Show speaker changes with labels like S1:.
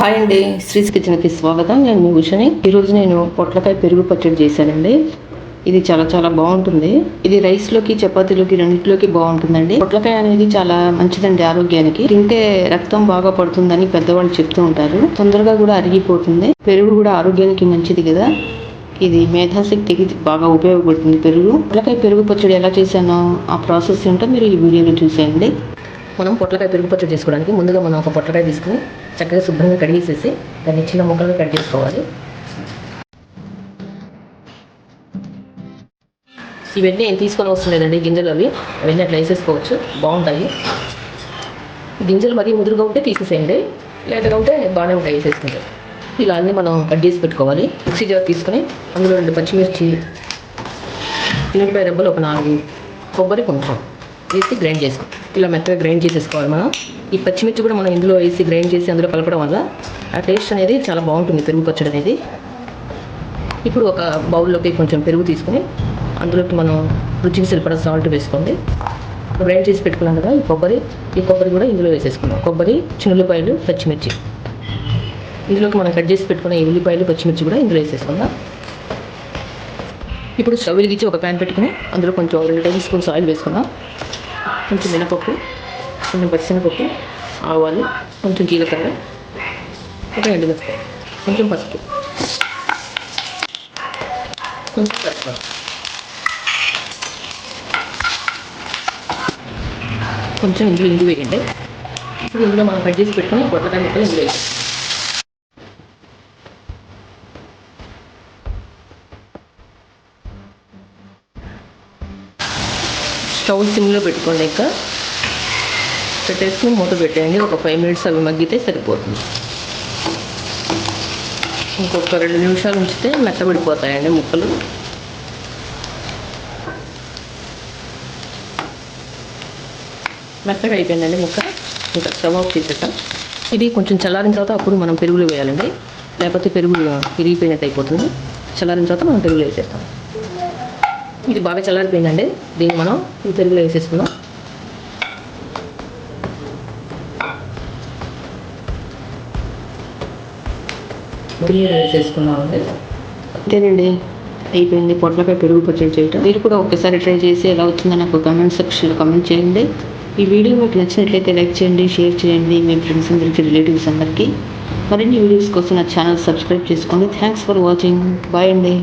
S1: Hi అండి శ్రీస్ కిచెన్కి స్వాగతం. నేను మీ ఉషని. ఈరోజు నేను పొట్లకాయ పెరుగు పచ్చడి చేశానండి. ఇది చాలా చాలా బాగుంటుంది. ఇది రైస్లోకి చపాతీలోకి రెండింటిలోకి బాగుంటుందండి. పొట్లకాయ అనేది చాలా మంచిదండి ఆరోగ్యానికి. తింటే రక్తం బాగా పడుతుందని పెద్దవాళ్ళు చెప్తూ ఉంటారు. తొందరగా కూడా అరిగిపోతుంది. పెరుగు కూడా ఆరోగ్యానికి మంచిది కదా. ఇది మేధాశక్తికి బాగా ఉపయోగపడుతుంది పెరుగు. పొట్లకాయ పెరుగు పచ్చడి ఎలా చేశానో ఆ ప్రాసెస్ ఏంటో మీరు ఈ వీడియోలో చూసేయండి. మనం పొట్లకాయ పెరుగు పచ్చడి చేసుకోవడానికి ముందుగా మనం ఒక పొట్లకాయ తీసుకుని చక్కగా శుభ్రంగా కడిగేసేసి దాన్ని చిన్న ముక్కలుగా కట్ చేసుకోవాలి. ఇవన్నీ ఏం తీసుకొని వస్తుంది లేదండి గింజలు అవి. అవన్నీ అట్లా వేసేసుకోవచ్చు. బాగుంటాయి. గింజలు మరీ ముదురుగా ఉంటే తీసేసేయండి. లేతగా ఉంటే బాగానే ఉంటాయి వేసేసుకుంటే. ఇలా అన్నీ మనం కట్ చేసి పెట్టుకోవాలి. మిక్సీ జార్ తీసుకొని అందులో రెండు పచ్చిమిర్చి ఉల్లిపాయ రెబ్బలు ఒక నాలుగు కొబ్బరి కొంచెం వేసి గ్రైండ్ చేసుకోవాలి ఇలా మెత్తగా గ్రైండ్ చేసేసుకోవాలి మనం. ఈ పచ్చిమిర్చి కూడా మనం ఇందులో వేసి గ్రైండ్ చేసి అందులో కలపడం వల్ల ఆ టేస్ట్ అనేది చాలా బాగుంటుంది పెరుగు పచ్చడి అనేది. ఇప్పుడు ఒక బౌల్లోకి కొంచెం పెరుగు తీసుకొని అందులోకి మనం రుచికి సరిపడా సాల్ట్ వేసుకోండి. గ్రైండ్ చేసి పెట్టుకున్నాం కదా ఈ కొబ్బరి. ఈ కొబ్బరి కూడా ఇందులో వేసేసుకున్నాం కొబ్బరి చిన్నులపాయలు పచ్చిమిర్చి. ఇందులోకి మనం కట్ చేసి పెట్టుకున్న ఈ ఉల్లిపాయలు పచ్చిమిర్చి కూడా ఇందులో వేసేసుకుందాం. ఇప్పుడు స్టవ్ వెలిగించి ఒక ప్యాన్ పెట్టుకుని అందులో కొంచెం రెండు టేబుల్ స్పూన్స్ ఆయిల్ వేసుకుందాం. కొంచెం మినపప్పు కొంచెం పచ్చిమినపప్పు ఆవాలు కొంచెం జీలకర్ర ఒక ఎండుమిరపకాయ కొంచెం పసుపు. కొంచెం పసుపు. కొంచెం ఇందులో ఇంగు వేయండి. ఇప్పుడు ఇందులో మనం కట్ చేసి పెట్టుకుని పొట్లకాయ ముక్కలు ఇందులో వేయండి స్టవ్ సిమ్లో పెట్టుకోండి ఇంకా పెట్టేసుకుని మూత పెట్టేయండి. ఒక ఫైవ్ మినిట్స్ అవి మగ్గితే సరిపోతుంది. ఇంకొక రెండు నిమిషాలు ఉంచితే మెత్తబడిపోతాయండి ముక్కలు. మెత్తగా అయిపోయిందండి ముక్క. ఇంకా స్టవ్ ఆఫ్ చేసేసాం ఇది కొంచెం చల్లారిన తర్వాత అప్పుడు మనం పెరుగులు వేయాలండి. లేకపోతే పెరుగు విరిగిపోయినట్టు అయిపోతుంది. చల్లారిన తర్వాత మనం పెరుగులు వేసేస్తాం ఇది బాగా చల్లారిపోయిందండి. దీన్ని మనం ఈ పెరుగులో వేసేసుకుందాం. బిర్యానీ వేసేసుకున్నామండి అంతేనండి. అయిపోయింది. పొట్లకాయ పెరుగు పచ్చడి చేయటం. మీరు కూడా ఒకసారి ట్రై చేసి ఎలా వచ్చిందో నాకు కమెంట్ సెక్షన్లో కమెంట్ చేయండి. ఈ వీడియో మీకు నచ్చినట్లయితే లైక్ చేయండి షేర్ చేయండి. మీ ఫ్రెండ్స్ అందరికీ రిలేటివ్స్ అందరికీ. మరిన్ని వీడియోస్ కోసం నా ఛానల్ సబ్స్క్రైబ్ చేసుకోండి. థ్యాంక్స్ ఫర్ వాచింగ్ బాయ్ అండి.